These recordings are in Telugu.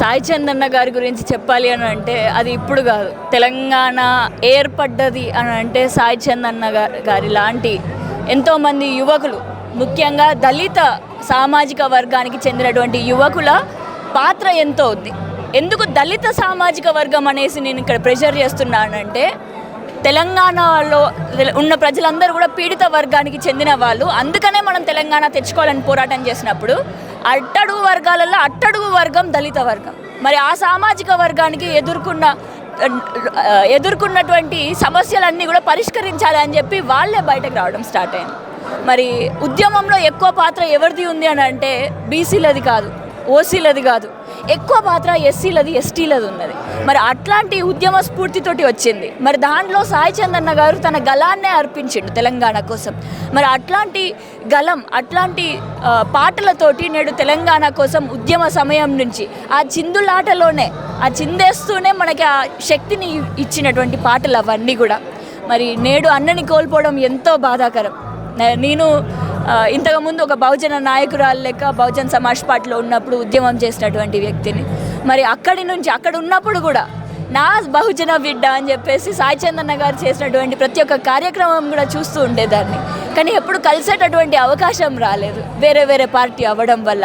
సాయి చందన్న గారి గురించి చెప్పాలి అని అంటే అది ఇప్పుడు కాదు. తెలంగాణ ఏర్పడ్డది అని అంటే సాయి చందన్న గారి లాంటి ఎంతోమంది యువకులు ముఖ్యంగా దళిత సామాజిక వర్గానికి చెందినటువంటి యువకుల పాత్ర ఎంతో ఉంది. ఎందుకు దళిత సామాజిక వర్గం అనేసి నేను ఇక్కడ ప్రెషర్ చేస్తున్నానంటే తెలంగాణలో ఉన్న ప్రజలందరూ కూడా పీడిత వర్గానికి చెందిన వాళ్ళు అందుకనే మనం తెలంగాణ తెచ్చుకోవాలని పోరాటం చేసినప్పుడు అట్టడుగు వర్గాలలో అట్టడుగు వర్గం దళిత వర్గం. మరి ఆ సామాజిక వర్గానికి ఎదుర్కొన్న ఎదుర్కొన్నటువంటి సమస్యలన్నీ కూడా పరిష్కరించాలి అని చెప్పి వాళ్ళే బయటకు రావడం స్టార్ట్ అయింది. మరి ఉద్యమంలో ఎక్కువ పాత్ర ఎవరిది ఉంది అని అంటే బీసీలది కాదు ఓసీలది కాదు. ఎక్కువ పాత్ర ఎస్సీలది ఎస్టీలది ఉన్నది. మరి అట్లాంటి ఉద్యమ స్ఫూర్తితోటి వచ్చింది. మరి దాంట్లో సాయి చందన్న గారు తన గలాన్నే అర్పించిండు తెలంగాణ కోసం. మరి అట్లాంటి గలం అట్లాంటి పాటలతోటి నేడు తెలంగాణ కోసం ఉద్యమ సమయం నుంచి ఆ చిందులాటలోనే ఆ చిందేస్తూనే మనకి ఆ శక్తిని ఇచ్చినటువంటి పాటలు అవన్నీ కూడా. మరి నేడు అన్నని కోల్పోవడం ఎంతో బాధాకరం. నేను ఇంతకుముందు ఒక బహుజన నాయకురాలు లెక్క బహుజన్ సమాజ్ పార్టీలో ఉన్నప్పుడు ఉద్యమం చేసినటువంటి వ్యక్తిని. మరి అక్కడి నుంచి అక్కడ ఉన్నప్పుడు కూడా నా బహుజన బిడ్డ అని చెప్పేసి సాయి చందన్న గారు చేసినటువంటి ప్రతి ఒక్క కార్యక్రమం కూడా చూస్తూ ఉండేదాన్ని. కానీ ఎప్పుడు కలిసేటటువంటి అవకాశం రాలేదు. వేరే వేరే పార్టీ అవ్వడం వల్ల.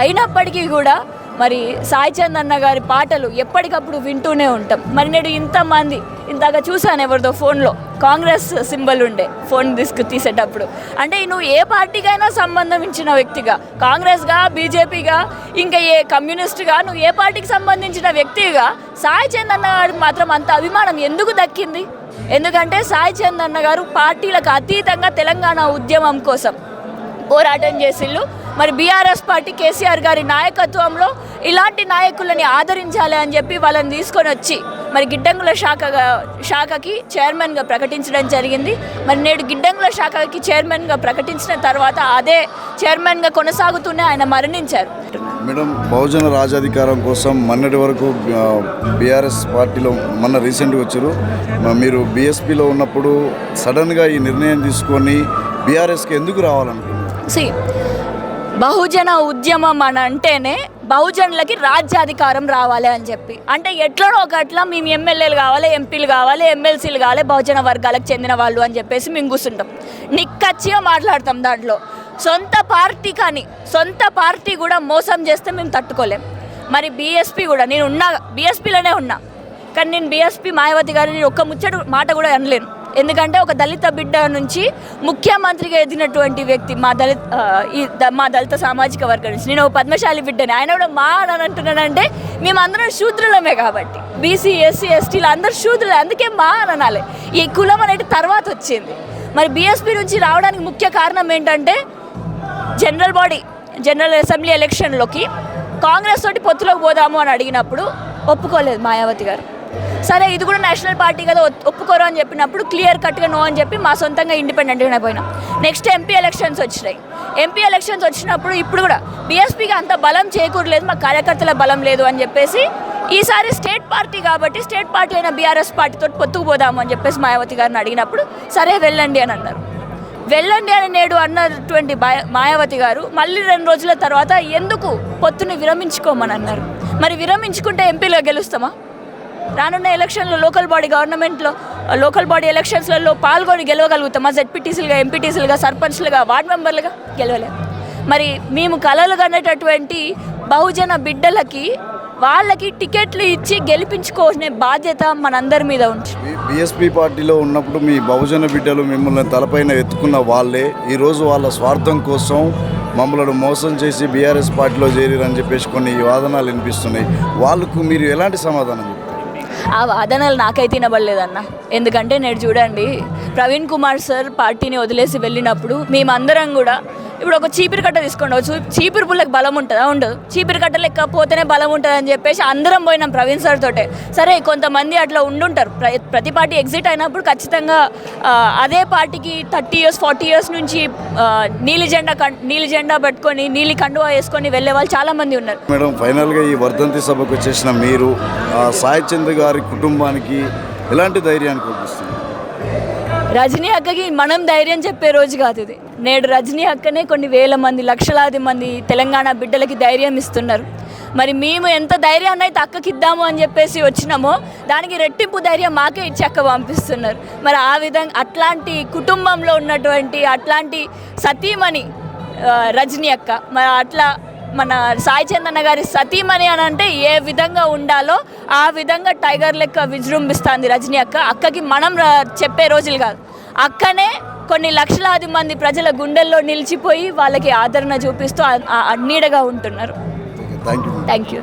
అయినప్పటికీ కూడా మరి సాయి అన్న గారి పాటలు ఎప్పటికప్పుడు వింటూనే ఉంటాం. మరి నేడు ఇంతమంది ఇందాక చూశాను ఎవరిదో ఫోన్లో కాంగ్రెస్ సింబల్ ఉండే ఫోన్ తీసుకు తీసేటప్పుడు. అంటే నువ్వు ఏ పార్టీకైనా సంబంధం ఇచ్చిన వ్యక్తిగా కాంగ్రెస్గా బీజేపీగా ఇంకా ఏ కమ్యూనిస్ట్గా నువ్వు ఏ పార్టీకి సంబంధించిన వ్యక్తిగా సాయి అన్న గారికి మాత్రం అంత అభిమానం ఎందుకు దక్కింది? ఎందుకంటే సాయి అన్న గారు పార్టీలకు అతీతంగా తెలంగాణ ఉద్యమం కోసం పోరాటం చేసిళ్ళు. మరి బీఆర్ఎస్ పార్టీ కేసీఆర్ గారి నాయకత్వంలో ఇలాంటి నాయకులని ఆదరించాలి అని చెప్పి వాళ్ళని తీసుకొని వచ్చి మరి గిడ్డంగుల శాఖగా శాఖకి చైర్మన్గా ప్రకటించడం జరిగింది. మరి నేడు గిడ్డంగుల శాఖకి చైర్మన్గా ప్రకటించిన తర్వాత అదే చైర్మన్గా కొనసాగుతూనే ఆయన మరణించారు. మేడం బహుజన రాజాధికారం కోసం మొన్నటి వరకు బీఆర్ఎస్ పార్టీలో మొన్న రీసెంట్గా వచ్చారు. మీరు బీఎస్పీలో ఉన్నప్పుడు సడన్గా ఈ నిర్ణయం తీసుకొని బీఆర్ఎస్కి ఎందుకు రావాలనుకున్నారు? సి బహుజన ఉద్యమం అని అంటేనే బహుజనులకి రాజ్యాధికారం రావాలి అని చెప్పి. అంటే ఎట్లనో ఒకట్లా మేము ఎమ్మెల్యేలు కావాలి ఎంపీలు కావాలి ఎమ్మెల్సీలు కావాలి బహుజన వర్గాలకు చెందిన వాళ్ళు అని చెప్పేసి మేము కూర్చుంటాం. నిక్కచ్చిగా మాట్లాడతాం దాంట్లో. సొంత పార్టీ కానీ సొంత పార్టీ కూడా మోసం చేస్తే మేము తట్టుకోలేం. మరి బీఎస్పీ కూడా నేను ఉన్నా బీఎస్పీలోనే ఉన్నా. కానీ నేను బీఎస్పీ మాయావతి గారిని ఒక్క ముచ్చట మాట కూడా అనలేను. ఎందుకంటే ఒక దళిత బిడ్డ నుంచి ముఖ్యమంత్రిగా ఎదిగినటువంటి వ్యక్తి మా దళిత ఈ మా దళిత సామాజిక వర్గం నుంచి. నేను ఒక పద్మశాలి బిడ్డని. ఆయన కూడా మా అని అంటున్నానంటే మేమందరం శూద్రులమే కాబట్టి. బీసీ ఎస్సీ ఎస్టీలు అందరు శూద్రులే. అందుకే మా అని అనాలి. ఈ కులం అనేది తర్వాత వచ్చింది. మరి బీఎస్పీ నుంచి రావడానికి ముఖ్య కారణం ఏంటంటే జనరల్ బాడీ జనరల్ అసెంబ్లీ ఎలక్షన్లోకి కాంగ్రెస్ తోటి పొత్తులోకి పోదాము అని అడిగినప్పుడు ఒప్పుకోలేదు మాయావతి గారు. సరే ఇది కూడా నేషనల్ పార్టీ కదా ఒప్పుకోరు అని చెప్పినప్పుడు క్లియర్ కట్గా నో అని చెప్పి మా సొంతంగా ఇండిపెండెంట్గానే పోయినాం. నెక్స్ట్ ఎంపీ ఎలక్షన్స్ వచ్చినాయి. ఎంపీ ఎలక్షన్స్ వచ్చినప్పుడు ఇప్పుడు కూడా బీఎస్పీకి అంత బలం చేకూరలేదు మా కార్యకర్తల బలం లేదు అని చెప్పేసి ఈసారి స్టేట్ పార్టీ కాబట్టి స్టేట్ పార్టీ అయిన బీఆర్ఎస్ పార్టీతో పొత్తుకు పోదాము అని చెప్పేసి మాయావతి గారిని అడిగినప్పుడు సరే వెళ్ళండి అని అన్నారు. వెళ్ళండి అని నేడు అన్నటువంటి మాయావతి గారు మళ్ళీ రెండు రోజుల తర్వాత ఎందుకు పొత్తుని విరమించుకోమని అన్నారు. మరి విరమించుకుంటే ఎంపీలో గెలుస్తామా? రానున్న ఎలక్షన్లో లోకల్ బాడీ గవర్నమెంట్లో లోకల్ బాడీ ఎలక్షన్స్లలో పాల్గొని గెలవగలుగుతామా జెడ్పీటీసీలుగా ఎంపీటీసీలుగా సర్పంచ్లుగా వార్డ్ మెంబర్లుగా గెలవలేము మరి మేము కలలు కనేటటువంటి బహుజన బిడ్డలకి వాళ్ళకి టికెట్లు ఇచ్చి గెలిపించుకోవాల్సిన బాధ్యత మనందరి మీద ఉంది. బీఎస్పీ పార్టీలో ఉన్నప్పుడు మీ బహుజన బిడ్డలు మిమ్మల్ని తలపైన ఎత్తుకున్న వాళ్ళే. ఈరోజు వాళ్ళ స్వార్థం కోసం మమ్మల్ని మోసం చేసి బీఆర్ఎస్ పార్టీలో చేరిరని చెప్పేసి కొన్ని వాదనలు వినిపిస్తున్నాయి. వాళ్ళకు మీరు ఎలాంటి సమాధానం ఆ వాదనలు నాకైతే వినబడలేదన్న. ఎందుకంటే నేను చూడండి ప్రవీణ్ కుమార్ సార్ పార్టీని వదిలేసి వెళ్ళినప్పుడు మేమందరం కూడా ఇప్పుడు ఒక చీపిరి కట్ట తీసుకోండి. చీపిరి పుల్లకి బలం ఉంటుందా? ఉండదు. చీపిరి కట్ట లెక్క పోతేనే బలం ఉంటుంది అని చెప్పేసి అందరం పోయినాం ప్రవీణ్ సార్ తోటే. సరే కొంతమంది అట్లా ఉండుంటారు. ప్ర- ప్రతి పార్టీ ఎగ్జిట్ అయినప్పుడు ఖచ్చితంగా అదే పార్టీకి థర్టీ ఇయర్స్ ఫార్టీ ఇయర్స్ నుంచి నీలి జెండా కం- నీలి జెండా పెట్టుకొని నీలి కండువా వేసుకొని వెళ్ళే వాళ్ళు చాలామంది ఉన్నారు. మేడం ఫైనల్గా ఈ వర్ధంతి సభకు వచ్చేసిన మీరు సాయి చంద్ గారి కుటుంబానికి ఎలాంటి ధైర్యాన్ని కల్పిస్తుంది రజనీ అక్కకి మనం ధైర్యం చెప్పే రోజు కాదు ఇది. నేడు రజనీ అక్కనే కొన్ని వేల మంది లక్షలాది మంది తెలంగాణ బిడ్డలకి ధైర్యం ఇస్తున్నారు. మరి మేము ఎంత ధైర్యాన్ని అయితే అక్కకి ఇద్దాము అని చెప్పేసి వచ్చినామో దానికి రెట్టింపు ధైర్యం మాకే ఇచ్చి అక్క పంపిస్తున్నారు. మరి ఆ విధంగా అట్లాంటి కుటుంబంలో ఉన్నటువంటి అట్లాంటి సతీమణి రజనీ అక్క మరి అట్లా మన సాయి చందన్న గారి సతీమణి అని అంటే ఏ విధంగా ఉండాలో ఆ విధంగా టైగర్ లెక్క విజృంభిస్తుంది రజనీ అక్క. అక్కకి మనం చెప్పే రోజులు కాదు. అక్కనే కొన్ని లక్షలాది మంది ప్రజల గుండెల్లో నిలిచిపోయి వాళ్ళకి ఆదరణ చూపిస్తూ నీడగా ఉంటున్నారు. Thank you